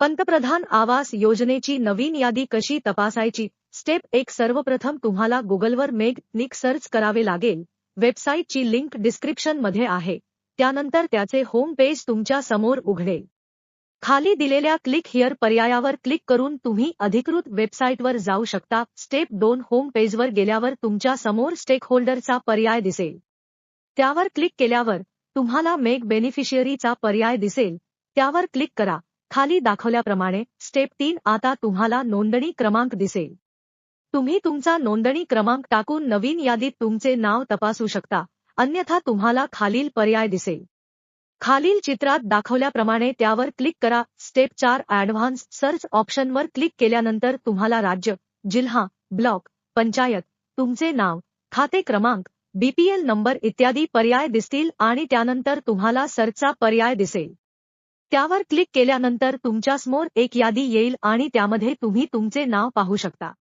पंतप्रधान आवास योजनेची नवीन यादी कशी तपासायची? स्टेप एक सर्वप्रथम तुम्हाला गुगलवर मेग निक सर्च करावे लागेल. वेबसाईटची लिंक डिस्क्रिप्शनमध्ये आहे. त्यानंतर त्याचे होम पेज तुमच्यासमोर उघडेल. खाली दिलेल्या क्लिक हिअर पर्यायावर क्लिक करून तुम्ही अधिकृत वेबसाईटवर जाऊ शकता. स्टेप दोन होम पेजवर गेल्यावर तुमच्यासमोर स्टेकहोल्डरचा पर्याय दिसेल. त्यावर क्लिक केल्यावर तुम्हाला मेक बेनिफिशियरीचा पर्याय दिसेल. त्यावर क्लिक करा. खाली दाखवल्याप्रमाणे स्टेप तीन आता तुम्हाला नोंदणी क्रमांक दिसेल. तुम्ही तुमचा नोंदणी क्रमांक टाकून नवीन यादीत तुमचे नाव तपासू शकता अन्यथा तुम्हाला खालील पर्याय दिसेल. खालील चित्रात दाखवल्याप्रमाणे त्यावर क्लिक करा. स्टेप चार ऍडव्हान्स सर्च ऑप्शनवर क्लिक केल्यानंतर तुम्हाला राज्य जिल्हा ब्लॉक पंचायत तुमचे नाव खाते क्रमांक बीपीएल नंबर इत्यादी पर्याय दिसतील आणि त्यानंतर तुम्हाला सर्चचा पर्याय दिसेल. त्यावर क्लिक केल्यानंतर तुमच्यासमोर एक यादी येईल आणि त्यामध्ये तुम्ही तुमचे नाव पाहू शकता.